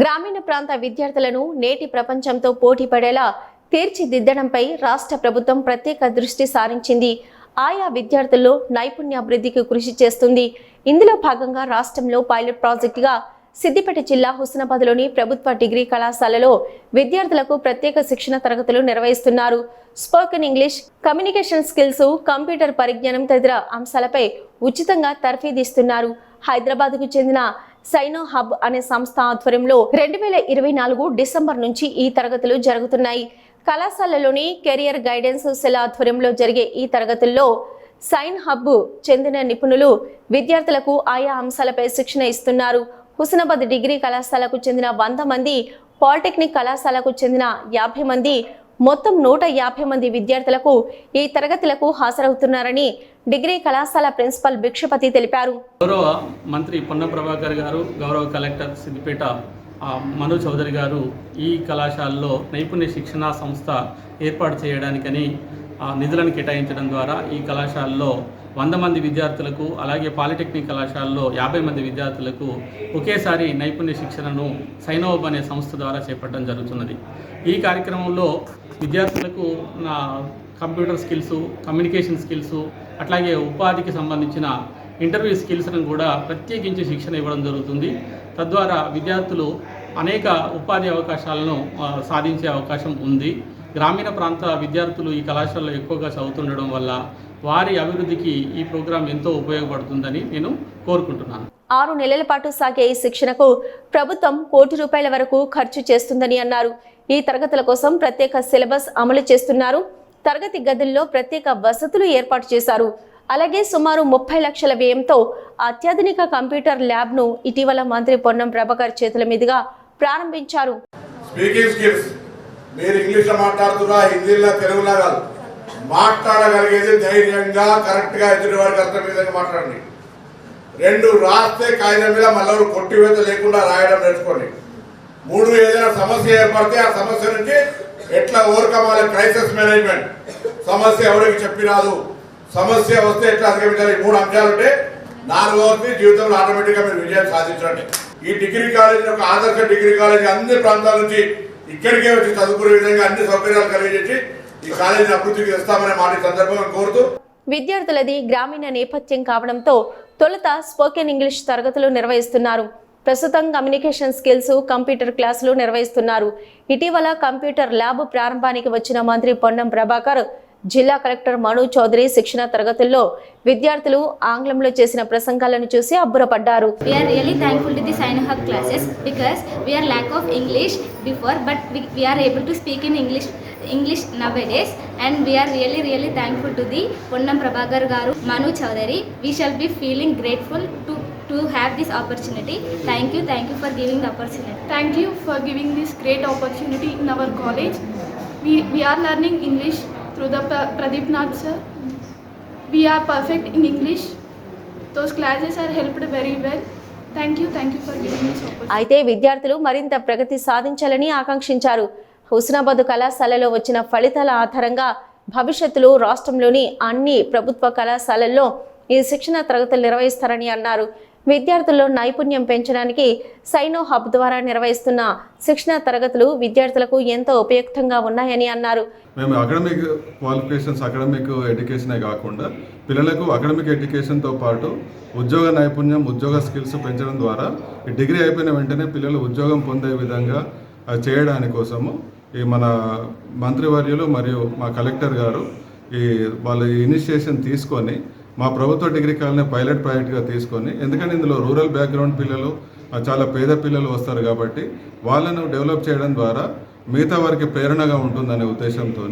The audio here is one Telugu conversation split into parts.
గ్రామీణ ప్రాంత విద్యార్థులను నేటి ప్రపంచంతో పోటీ పడేలా తీర్చిదిద్దడంపై రాష్ట్ర ప్రభుత్వం ప్రత్యేక దృష్టి సారించింది. ఆయా విద్యార్థుల్లో నైపుణ్యాభివృద్ధికి కృషి చేస్తుంది. ఇందులో భాగంగా రాష్ట్రంలో పైలట్ ప్రాజెక్టుగా సిద్దిపేట జిల్లా హుస్నాబాద్లోని ప్రభుత్వ డిగ్రీ కళాశాలలో విద్యార్థులకు ప్రత్యేక శిక్షణ తరగతులు నిర్వహిస్తున్నారు. Spoken English communication skills computer పరిజ్ఞానం తదితర అంశాలపై ఉచితంగా తర్ఫీదిస్తున్నారు హైదరాబాద్కు చెందిన సైనో హబ్ అనే సంస్థ ఆధ్వర్యంలో రెండు వేల ఇరవై నాలుగు డిసెంబర్ నుంచి ఈ తరగతులు జరుగుతున్నాయి. కళాశాలలోని కెరియర్ గైడెన్స్ సెల్ ఆధ్వర్యంలో జరిగే ఈ తరగతుల్లో సైన్ హబ్ చెందిన నిపుణులు విద్యార్థులకు ఆయా అంశాలపై శిక్షణ ఇస్తున్నారు. హుస్నాబాద్ డిగ్రీ కళాశాలకు చెందిన వంద మంది పాలిటెక్నిక్ కళాశాలకు చెందిన యాభై మంది మొత్తం నూట యాభై మంది విద్యార్థులకు ఈ తరగతులకు హాజరవుతున్నారని డిగ్రీ కళాశాల ప్రిన్సిపల్ భిక్షపతి తెలిపారు. గౌరవ మంత్రి పొన్న ప్రభాకర్ గారు గౌరవ కలెక్టర్ సిద్దిపేట మను చౌదరి గారు ఈ కళాశాలలో నైపుణ్య శిక్షణ సంస్థ ఏర్పాటు చేయడానికని ఆ, నిధులను కేటాయించడం ద్వారా ఈ కళాశాలలో వంద మంది విద్యార్థులకు అలాగే పాలిటెక్నిక్ కళాశాలలో యాభై మంది విద్యార్థులకు ఒకేసారి నైపుణ్య శిక్షణను సైనోబ్ అనే సంస్థ ద్వారా చేపట్టడం జరుగుతున్నది. ఈ కార్యక్రమంలో విద్యార్థులకు నా కంప్యూటర్ స్కిల్స్ కమ్యూనికేషన్ స్కిల్స్ అట్లాగే ఉపాధికి సంబంధించిన ఇంటర్వ్యూ స్కిల్స్ను కూడా ప్రత్యేకించి శిక్షణ ఇవ్వడం జరుగుతుంది. తద్వారా విద్యార్థులు అనేక ఉపాధి అవకాశాలను సాధించే అవకాశం ఉంది. గ్రామీణ ప్రాంత విద్యార్థులు ఈ కళాశాలలో ఎక్కువగా చదువుతుండడం వల్ల వారి అభివృద్ధికి ఈ ప్రోగ్రాం ఎంతో ఉపయోగపడుతుందని నేను కోరుకుంటున్నాను. ఆరు నెలల పాటు సాగే ఈ శిక్షణకు ప్రభుత్వం కోటి రూపాయల వరకు ఖర్చు చేస్తుందని అన్నారు. ఈ తరగతుల కోసం ప్రత్యేక సిలబస్ అమలు చేస్తున్నారు. తరగతి గదుల్లో ప్రత్యేక వసతులు ఏర్పాటు చేశారు. అలాగే సుమారు ముప్పై లక్షల వ్యయంతో అత్యాధునిక కంప్యూటర్ ల్యాబ్ను ఇటీవల మంత్రి పొన్నం ప్రభాకర్ చేతుల మీదుగా ప్రారంభించారు. స్పీకింగ్ స్కిల్స్ మీరు ఇంగ్లీష్లో మాట్లాడుతున్నా హిందీలో తెలుగులో కాదు. మాట్లాడగలిగేది ధైర్యంగా కరెక్ట్గా ఎదుటి వారికి అర్థం విధంగా మాట్లాడండి. రెండు రాస్తే కాగితం మీద మళ్ళీ కొట్టివేత లేకుండా రాయడం నేర్చుకోండి. మూడు ఏదైనా సమస్య ఏర్పడితే ఆ సమస్య నుంచి ఎట్లా ఓవర్కమ్ క్రైసిస్ మేనేజ్మెంట్? సమస్య ఎవరికి చెప్పి రాదు. సమస్య వస్తే ఎట్లా అధిగమించాలి? మూడు అంశాలు ఉంటే నాలుగవది జీవితంలో ఆటోమేటిక్గా మీరు విజయం సాధించండి. ఈ డిగ్రీ కాలేజ్ ఒక ఆదర్శ డిగ్రీ కాలేజ్ అన్ని ప్రాంతాల నుంచి ఇక్కడికే వచ్చి చదువుకునే విధంగా అన్ని సౌకర్యాలు కలిగించి ఈ కాలేజీని అభివృద్ధికి తెస్తామనే మాట సందర్భంగా కోరుతూ విద్యార్థులది గ్రామీణ నేపథ్యం కావడంతో తొలుత స్పోకెన్ ఇంగ్లీష్ తరగతులు నిర్వహిస్తున్నారు. ప్రస్తుతం కమ్యూనికేషన్ స్కిల్స్ కంప్యూటర్ క్లాసులు నిర్వహిస్తున్నారు. ఇటీవల కంప్యూటర్ ల్యాబ్ ప్రారంభానికి వచ్చిన మంత్రి పొన్నం ప్రభాకర్ జిల్లా కలెక్టర్ మను చౌదరి శిక్షణ తరగతుల్లో విద్యార్థులు ఆంగ్లంలో చేసిన ప్రసంగాలను చూసి అబ్బురపడ్డారు. English nowadays and we are really really thankful to the Ponnam Prabhakar garu Manu Chowdary we shall be feeling grateful to to have this opportunity thank you thank you for giving the opportunity Thank you for giving this great opportunity in our college. We, we are learning English through the pra- Pradeep Nath sir. We are perfect in English. Those classes are helped very well. Thank you, thank you for giving this opportunity. అయితే విద్యార్థులు మరింత ప్రగతి సాధించాలని ఆకాంక్షించారు హుస్నాబాద్ కళాశాలలో వచ్చిన ఫలితాల ఆధారంగా భవిష్యత్తులో రాష్ట్రంలోని అన్ని ప్రభుత్వ కళాశాలల్లో ఈ శిక్షణ తరగతులు నిర్వహిస్తారని అన్నారు విద్యార్థుల్లో నైపుణ్యం పెంచడానికి సైనో హబ్ ద్వారా నిర్వహిస్తున్న శిక్షణ తరగతులు విద్యార్థులకు ఎంతో ఉపయుక్తంగా ఉన్నాయని అన్నారు. మేము అకాడమిక్ క్వాలిఫికేషన్స్ అకాడమిక్ ఎడ్యుకేషనే కాకుండా పిల్లలకు అకాడమిక్ ఎడ్యుకేషన్తో పాటు ఉద్యోగ నైపుణ్యం ఉద్యోగ స్కిల్స్ పెంచడం ద్వారా ఈ డిగ్రీ అయిపోయిన వెంటనే పిల్లలు ఉద్యోగం పొందే విధంగా అది చేయడాని కోసము ఈ మన మంత్రివర్యులు మరియు మా కలెక్టర్ గారు ఈ వాళ్ళ ఇనిషియేషన్ తీసుకొని మా ప్రభుత్వ డిగ్రీ కాలనీ పైలట్ ప్రాజెక్ట్గా తీసుకొని ఎందుకంటే ఇందులో రూరల్ బ్యాక్గ్రౌండ్ పిల్లలు చాలా పేద పిల్లలు వస్తారు కాబట్టి వాళ్ళను డెవలప్ చేయడం ద్వారా మిగతా వారికి ప్రేరణగా ఉంటుందనే ఉద్దేశంతో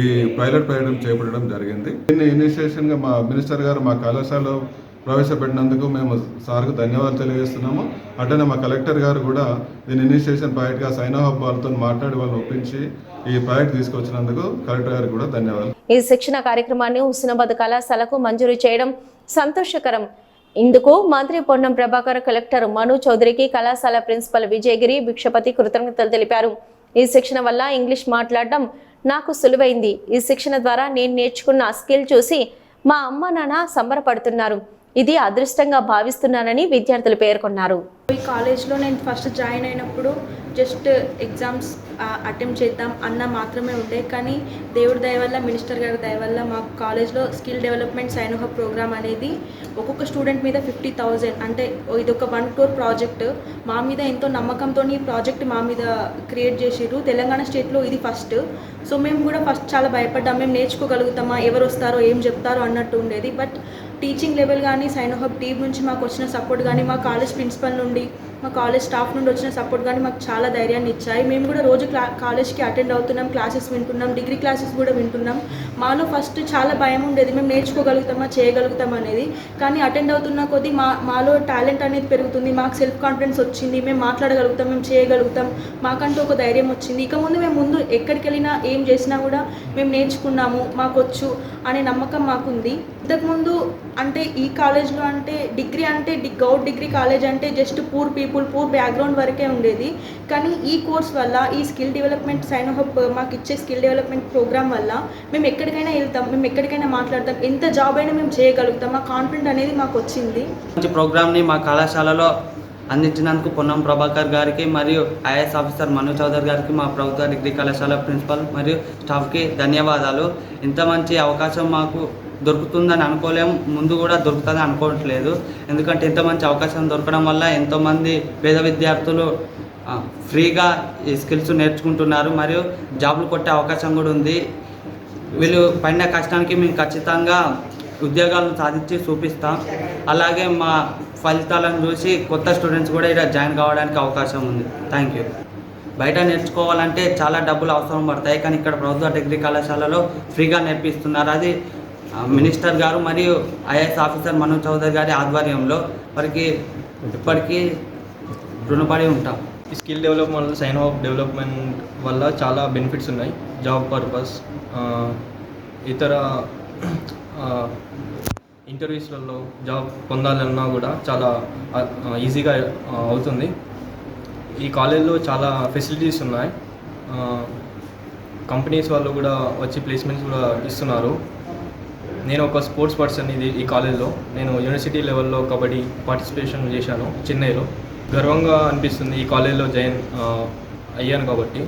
ఈ పైలట్ ప్రయాణం చేపట్టడం జరిగింది. దీన్ని ఇనిషియేషన్గా మా మినిస్టర్ గారు మా కళాశాలలో ప్రవేశపెట్టినందుకు మేము సార్కు ధన్యవాదాలు తెలియజేస్తున్నాము. అట్లనే మా కలెక్టర్ గారు కూడా దీని ఇనిషియేషన్ ప్రాజెక్ట్గా సైన్ హబ్ వాళ్ళతో మాట్లాడి వాళ్ళని ఒప్పించి ఈ ప్రాజెక్ట్ తీసుకొచ్చినందుకు కలెక్టర్ గారికి కూడా ధన్యవాదాలు. ఈ శిక్షణ కార్యక్రమాన్ని హుస్నాబాద్ కళాశాలకు మంజూరు చేయడం సంతోషకరం. ఇందుకు మంత్రి పొన్నం ప్రభాకర్ కలెక్టర్ మను చౌదరికి కళాశాల ప్రిన్సిపల్ విజయగిరి భిక్షపతి కృతజ్ఞతలు తెలిపారు. ఈ శిక్షణ వల్ల ఇంగ్లీష్ మాట్లాడడం నాకు సులువైంది. ఈ శిక్షణ ద్వారా నేను నేర్చుకున్న స్కిల్ చూసి మా అమ్మ నాన్న సంబరపడుతున్నారు. ఇది అదృష్టంగా భావిస్తున్నానని విద్యార్థులు పేర్కొన్నారు. ఈ కాలేజ్లో నేను ఫస్ట్ జాయిన్ అయినప్పుడు జస్ట్ ఎగ్జామ్స్ అటెంప్ట్ చేద్దాం అన్న మాత్రమే ఉండే. కానీ దేవుడి దయ వల్ల మినిస్టర్ గారి దయ వల్ల మా కాలేజ్లో స్కిల్ డెవలప్మెంట్ సైన్ ఒక ప్రోగ్రామ్ అనేది ఒక్కొక్క స్టూడెంట్ మీద ఫిఫ్టీ థౌజండ్. అంటే ఇది ఒక వన్ క్రోర్ ప్రాజెక్ట్. మా మీద ఎంతో నమ్మకంతో ఈ ప్రాజెక్ట్ మా మీద క్రియేట్ చేసిర్రు. తెలంగాణ స్టేట్లో ఇది ఫస్ట్. సో మేము కూడా ఫస్ట్ చాలా భయపడ్డాం. మేము నేర్చుకోగలుగుతామా? ఎవరు వస్తారో ఏం చెప్తారో అన్నట్టు ఉండేది. బట్ టీచింగ్ లెవెల్ కానీ సైన్ హబ్ టీం నుంచి మాకు వచ్చిన సపోర్ట్ కానీ మా కాలేజ్ ప్రిన్సిపల్ నుండి మా కాలేజ్ స్టాఫ్ నుండి వచ్చిన సపోర్ట్ కానీ మాకు చాలా ధైర్యాన్ని ఇచ్చాయి. మేము కూడా రోజు క్లా కాలేజ్కి అటెండ్ అవుతున్నాం క్లాసెస్ వింటున్నాం డిగ్రీ క్లాసెస్ కూడా వింటున్నాం. మాలో ఫస్ట్ చాలా భయం ఉండేది మేము నేర్చుకోగలుగుతామా చేయగలుగుతాం అనేది. కానీ అటెండ్ అవుతున్న కొద్దీ మా మాలో టాలెంట్ అనేది పెరుగుతుంది మాకు సెల్ఫ్ కాన్ఫిడెన్స్ వచ్చింది మేము మాట్లాడగలుగుతాం మేము చేయగలుగుతాం మాకంటూ ఒక ధైర్యం వచ్చింది. ఇక ముందు మేము ముందు ఎక్కడికి వెళ్ళినా ఏం చేసినా కూడా మేము నేర్చుకున్నాము మాకొచ్చు అనే నమ్మకం మాకుంది. ఇంతకుముందు అంటే ఈ కాలేజ్లో అంటే డిగ్రీ అంటే డి గౌట్ డిగ్రీ కాలేజ్ అంటే just poor people poor background వరకే ఉండేది. కానీ ఈ కోర్స్ వల్ల ఈ స్కిల్ డెవలప్మెంట్ సైన్ హబ్ మాకు ఇచ్చే స్కిల్ డెవలప్మెంట్ ప్రోగ్రామ్ వల్ల మేము ఎక్కడికైనా వెళ్తాం మేము ఎక్కడికైనా మాట్లాడతాం ఎంత జాబ్ అయినా మేము చేయగలుగుతాం. మా కాన్ఫిడెంట్ అనేది మాకు వచ్చింది. మంచి ప్రోగ్రామ్ని మా కళాశాలలో అందించినందుకు పొన్నం ప్రభాకర్ గారికి మరియు ఐఏఎస్ ఆఫీసర్ మను చౌదరి గారికి మా ప్రభుత్వ డిగ్రీ కళాశాల ప్రిన్సిపల్ మరియు స్టాఫ్కి ధన్యవాదాలు. ఇంత మంచి అవకాశం మాకు దొరుకుతుందని అనుకోలేం ముందు కూడా దొరుకుతుందని అనుకోవట్లేదు. ఎందుకంటే ఇంత మంచి అవకాశం దొరకడం వల్ల ఎంతోమంది పేద విద్యార్థులు ఫ్రీగా ఈ స్కిల్స్ నేర్చుకుంటున్నారు. మరియు జాబులు కొట్టే అవకాశం కూడా ఉంది. వీళ్ళు పడిన కష్టానికి మేము ఖచ్చితంగా ఉద్యోగాలను సాధించి చూపిస్తాం. అలాగే మా ఫలితాలను చూసి కొత్త స్టూడెంట్స్ కూడా ఇక్కడ జాయిన్ కావడానికి అవకాశం ఉంది. Thank you. బయట నేర్చుకోవాలంటే చాలా డబ్బులు అవసరం పడతాయి. కానీ ఇక్కడ ప్రభుత్వ డిగ్రీ కళాశాలలో ఫ్రీగా నేర్పిస్తున్నారు. అది మినిస్టర్ గారు మరియు ఐఏఎస్ ఆఫీసర్ మనోజ్ చౌదరి గారి ఆధ్వర్యంలో వారికి ఇప్పటికీ రుణపడి ఉంటాం. ఈ స్కిల్ డెవలప్మెంట్ వల్ల సైన్ ఆఫ్ డెవలప్మెంట్ వల్ల చాలా బెనిఫిట్స్ ఉన్నాయి. జాబ్ పర్పస్ ఇతర ఇంటర్వ్యూస్లలో జాబ్ పొందాలన్నా కూడా చాలా ఈజీగా అవుతుంది. ఈ కాలేజ్లో చాలా ఫెసిలిటీస్ ఉన్నాయి. కంపెనీస్ వాళ్ళు కూడా వచ్చి ప్లేస్మెంట్స్ కూడా ఇస్తున్నారు. నేను ఒక స్పోర్ట్స్ పర్సన్ ఇది ఈ కాలేజ్లో నేను యూనివర్సిటీ లెవెల్లో కబడ్డీ పార్టిసిపేషన్ చేశాను చెన్నైలో. గర్వంగా అనిపిస్తుంది ఈ కాలేజ్లో జాయిన్ అయ్యాను కాబట్టి.